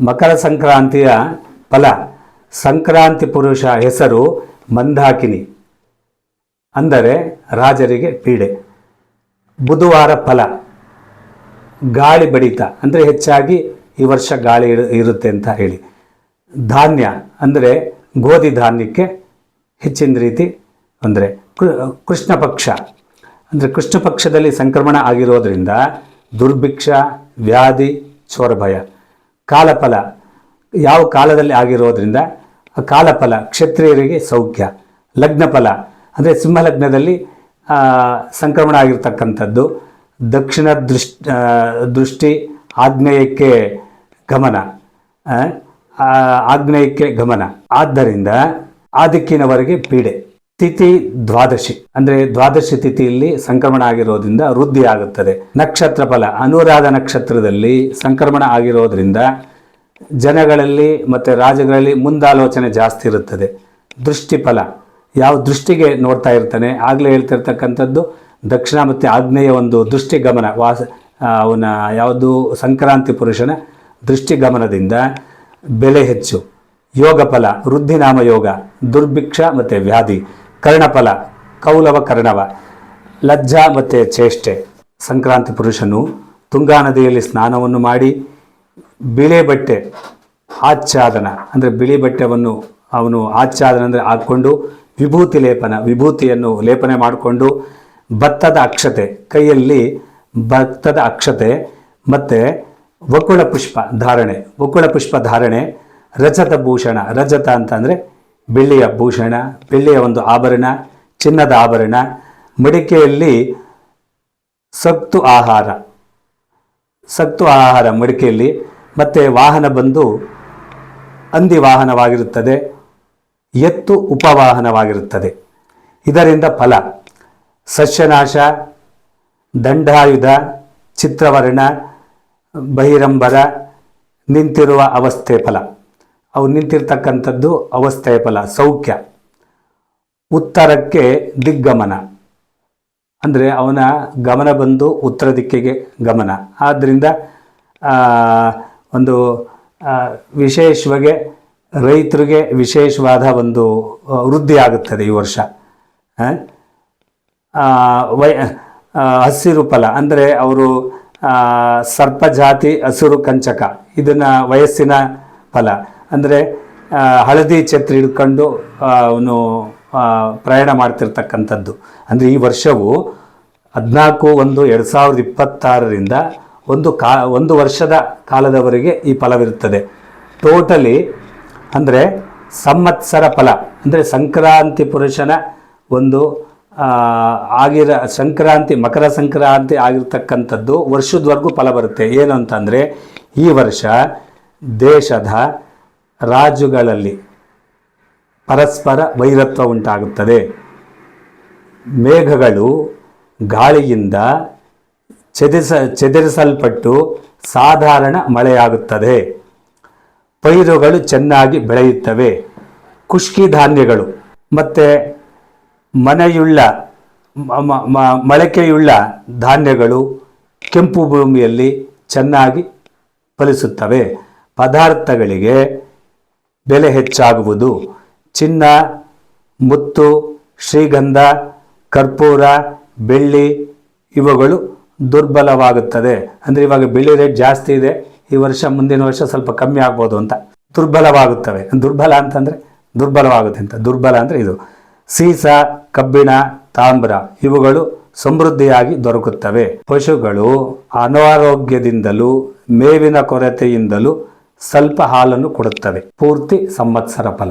ಮಕರ ಸಂಕ್ರಾಂತಿಯ ಫಲ, ಸಂಕ್ರಾಂತಿ ಪುರುಷ ಹೆಸರು ಮಂದಾಕಿನಿ. ಅಂದರೆ ರಾಜರಿಗೆ ಪೀಡೆ. ಬುಧವಾರ ಫಲ, ಗಾಳಿ ಬಡಿತ, ಅಂದರೆ ಹೆಚ್ಚಾಗಿ ಈ ವರ್ಷ ಗಾಳಿ ಇರು- ಇರುತ್ತೆ ಅಂತ ಹೇಳಿ. ಧಾನ್ಯ, ಅಂದರೆ ಗೋಧಿ ಧಾನ್ಯಕ್ಕೆ ಹೆಚ್ಚಿನ ರೀತಿ ಅಂದರೆ ಕೃಷ್ಣ ಪಕ್ಷ. ಅಂದರೆ ಕೃಷ್ಣ ಪಕ್ಷದಲ್ಲಿ ಸಂಕ್ರಮಣ ಆಗಿರೋದ್ರಿಂದ ದುರ್ಭಿಕ್ಷ, ವ್ಯಾಧಿ, ಚೋರಭಯ. ಕಾಲಫಲ ಯಾವ ಕಾಲದಲ್ಲಿ ಆಗಿರೋದ್ರಿಂದ ಕಾಲಫಲ ಕ್ಷತ್ರಿಯರಿಗೆ ಸೌಖ್ಯ. ಲಗ್ನಫಲ ಅಂದರೆ ಸಿಂಹಲಗ್ನದಲ್ಲಿ ಸಂಕ್ರಮಣ ಆಗಿರ್ತಕ್ಕಂಥದ್ದು. ದಕ್ಷಿಣ ದೃಷ್ಟಿ ದೃಷ್ಟಿ ಆಗ್ನೇಯಕ್ಕೆ ಗಮನ ಆಗ್ನೇಯಕ್ಕೆ ಗಮನ. ಆದ್ದರಿಂದ ಆ ದಿಕ್ಕಿನವರೆಗೆ ಪೀಡೆ. ತಿಥಿ ದ್ವಾದಶಿ. ಅಂದ್ರೆ ದ್ವಾದಶಿ ತಿಥಿಯಲ್ಲಿ ಸಂಕ್ರಮಣ ಆಗಿರೋದ್ರಿಂದ ವೃದ್ಧಿ ಆಗುತ್ತದೆ. ನಕ್ಷತ್ರ ಫಲ, ಅನುರಾಧ ನಕ್ಷತ್ರದಲ್ಲಿ ಸಂಕ್ರಮಣ ಆಗಿರೋದ್ರಿಂದ ಜನಗಳಲ್ಲಿ ಮತ್ತು ರಾಜಗಳಲ್ಲಿ ಮುಂದಾಲೋಚನೆ ಜಾಸ್ತಿ ಇರುತ್ತದೆ. ದೃಷ್ಟಿ ಫಲ, ಯಾವ ದೃಷ್ಟಿಗೆ ನೋಡ್ತಾ ಇರ್ತಾನೆ, ಆಗಲೇ ಹೇಳ್ತಿರ್ತಕ್ಕಂಥದ್ದು ದಕ್ಷಿಣ ಮತ್ತು ಆಗ್ನೇಯ ಒಂದು ದೃಷ್ಟಿ ಗಮನ, ವಾಸ ಅವನ ಯಾವುದು ಸಂಕ್ರಾಂತಿ ಪುರುಷನ ದೃಷ್ಟಿ ಗಮನದಿಂದ ಬೆಲೆ ಹೆಚ್ಚು. ಯೋಗ ಫಲ, ವೃದ್ಧಿನಾಮ ಯೋಗ, ದುರ್ಭಿಕ್ಷ ಮತ್ತು ವ್ಯಾಧಿ. ಕರ್ಣಫಲ, ಕೌಲವ ಕರ್ಣವ, ಲಜ್ಜಾ ಮತ್ತು ಚೇಷ್ಟೆ. ಸಂಕ್ರಾಂತಿ ಪುರುಷನು ತುಂಗಾ ನದಿಯಲ್ಲಿ ಸ್ನಾನವನ್ನು ಮಾಡಿ ಬಿಳಿ ಬಟ್ಟೆ, ಆಚ್ಛಾದನ, ಅಂದರೆ ಬಿಳಿ ಬಟ್ಟೆವನ್ನು ಅವನು ಆಚ್ಛಾದನ ಅಂದರೆ ಹಾಕ್ಕೊಂಡು ವಿಭೂತಿ ಲೇಪನ, ವಿಭೂತಿಯನ್ನು ಲೇಪನೆ ಮಾಡಿಕೊಂಡು ಭತ್ತದ ಅಕ್ಷತೆ, ಕೈಯಲ್ಲಿ ಭತ್ತದ ಅಕ್ಷತೆ ಮತ್ತು ವಕುಳ ಪುಷ್ಪ ಧಾರಣೆ. ವಕುಳ ಪುಷ್ಪ ಧಾರಣೆ, ರಜತ ಭೂಷಣ, ರಜತ ಅಂತಂದರೆ ಬೆಳ್ಳಿಯ ಭೂಷಣ ಬೆಳ್ಳಿಯ ಒಂದು ಆಭರಣ, ಚಿನ್ನದ ಆಭರಣ, ಮಡಿಕೆಯಲ್ಲಿ ಸತ್ತು ಆಹಾರ. ಸತ್ತು ಆಹಾರ ಮಡಿಕೆಯಲ್ಲಿ ಮತ್ತು ವಾಹನ ಬಂದು ಹಂದಿ ವಾಹನವಾಗಿರುತ್ತದೆ, ಎತ್ತು ಉಪವಾಹನವಾಗಿರುತ್ತದೆ. ಇದರಿಂದ ಫಲ. ಸಸ್ಯನಾಶ, ದಂಡಾಯುಧ, ಚಿತ್ರವರ್ಣ, ಬಹಿರಂಬರ, ನಿಂತಿರುವ ಅವಸ್ಥೆ ಫಲ. ಅವು ನಿಂತಿರ್ತಕ್ಕಂಥದ್ದು ಅವಸ್ಥೆಯ ಫಲ, ಸೌಖ್ಯ. ಉತ್ತರಕ್ಕೆ ದಿಗ್ಗಮನ. ಅಂದರೆ ಅವನ ಗಮನ ಬಂದು ಉತ್ತರ ದಿಕ್ಕಿಗೆ ಗಮನ. ಆದ್ದರಿಂದ ಒಂದು ವಿಶೇಷವಾಗಿ ರೈತರಿಗೆ ವಿಶೇಷವಾದ ಒಂದು ವೃದ್ಧಿ ಆಗುತ್ತದೆ ಈ ವರ್ಷ. ವೈ ಹಸಿರು ಫಲ. ಅಂದರೆ ಅವರು ಸರ್ಪ ಜಾತಿ ಹಸಿರು ಕಂಚಕ. ಇದನ್ನು ವಯಸ್ಸಿನ ಫಲ. ಅಂದರೆ ಹಳದಿ ಛತ್ರಿ ಹಿಡ್ಕೊಂಡು ಅವನು ಪ್ರಯಾಣ ಮಾಡ್ತಿರ್ತಕ್ಕಂಥದ್ದು. ಅಂದರೆ, ಈ ವರ್ಷವು ಹದಿನಾಲ್ಕು ಒಂದು ಎರಡು ಸಾವಿರದ ಇಪ್ಪತ್ತಾರರಿಂದ ಒಂದು ಕಾ, ಒಂದು ವರ್ಷದ ಕಾಲದವರೆಗೆ ಈ ಫಲವಿರುತ್ತದೆ. ಟೋಟಲಿ ಅಂದರೆ ಸಂವತ್ಸರ ಫಲ, ಅಂದರೆ ಸಂಕ್ರಾಂತಿ ಪುರುಷನ ಒಂದು ಆಗಿರ, ಸಂಕ್ರಾಂತಿ, ಮಕರ ಸಂಕ್ರಾಂತಿ ಆಗಿರ್ತಕ್ಕಂಥದ್ದು ವರ್ಷದವರೆಗೂ ಫಲ ಬರುತ್ತೆ. ಏನು ಅಂತಂದರೆ, ಈ ವರ್ಷ ದೇಶದ ರಾಜುಗಳಲ್ಲಿ ಪರಸ್ಪರ ವೈರತ್ವ ಉಂಟಾಗುತ್ತದೆ. ಮೇಘಗಳು ಗಾಳಿಯಿಂದ ಚದಿಸ, ಚದರಿಸಲ್ಪಟ್ಟು ಸಾಧಾರಣ ಮಳೆಯಾಗುತ್ತದೆ. ಪೈರುಗಳು ಚೆನ್ನಾಗಿ ಬೆಳೆಯುತ್ತವೆ. ಖುಷ್ಕಿ ಧಾನ್ಯಗಳು ಮತ್ತು ಮನೆಯುಳ್ಳ ಮೊಳಕೆಯುಳ್ಳ ಧಾನ್ಯಗಳು ಕೆಂಪು ಭೂಮಿಯಲ್ಲಿ ಚೆನ್ನಾಗಿ ಫಲಿಸುತ್ತವೆ. ಪದಾರ್ಥಗಳಿಗೆ ಬೆಲೆ ಹೆಚ್ಚಾಗುವುದು. ಚಿನ್ನ, ಮುತ್ತು, ಶ್ರೀಗಂಧ, ಕರ್ಪೂರ, ಬೆಳ್ಳಿ ಇವುಗಳು ದುರ್ಬಲವಾಗುತ್ತದೆ. ಅಂದರೆ ಇವಾಗ ಬೆಳ್ಳಿ ರೇಟ್ ಜಾಸ್ತಿ ಇದೆ, ಈ ವರ್ಷ ಮುಂದಿನ ವರ್ಷ ಸ್ವಲ್ಪ ಕಮ್ಮಿ ಆಗ್ಬೋದು ಅಂತ. ದುರ್ಬಲವಾಗುತ್ತವೆ. ದುರ್ಬಲ ಅಂತಂದರೆ ದುರ್ಬಲವಾಗುತ್ತೆ ಅಂತ. ದುರ್ಬಲ ಅಂದರೆ ಇದು. ಸೀಸ, ಕಬ್ಬಿಣ, ತಾಮ್ರ ಇವುಗಳು ಸಮೃದ್ಧಿಯಾಗಿ ದೊರಕುತ್ತವೆ. ಪಶುಗಳು ಅನಾರೋಗ್ಯದಿಂದಲೂ, ಮೇವಿನ ಕೊರತೆಯಿಂದಲೂ ಸ್ವಲ್ಪ ಹಾಲನ್ನು ಕೊಡುತ್ತವೆ. ಪೂರ್ತಿ ಸಂವತ್ಸರ ಫಲ.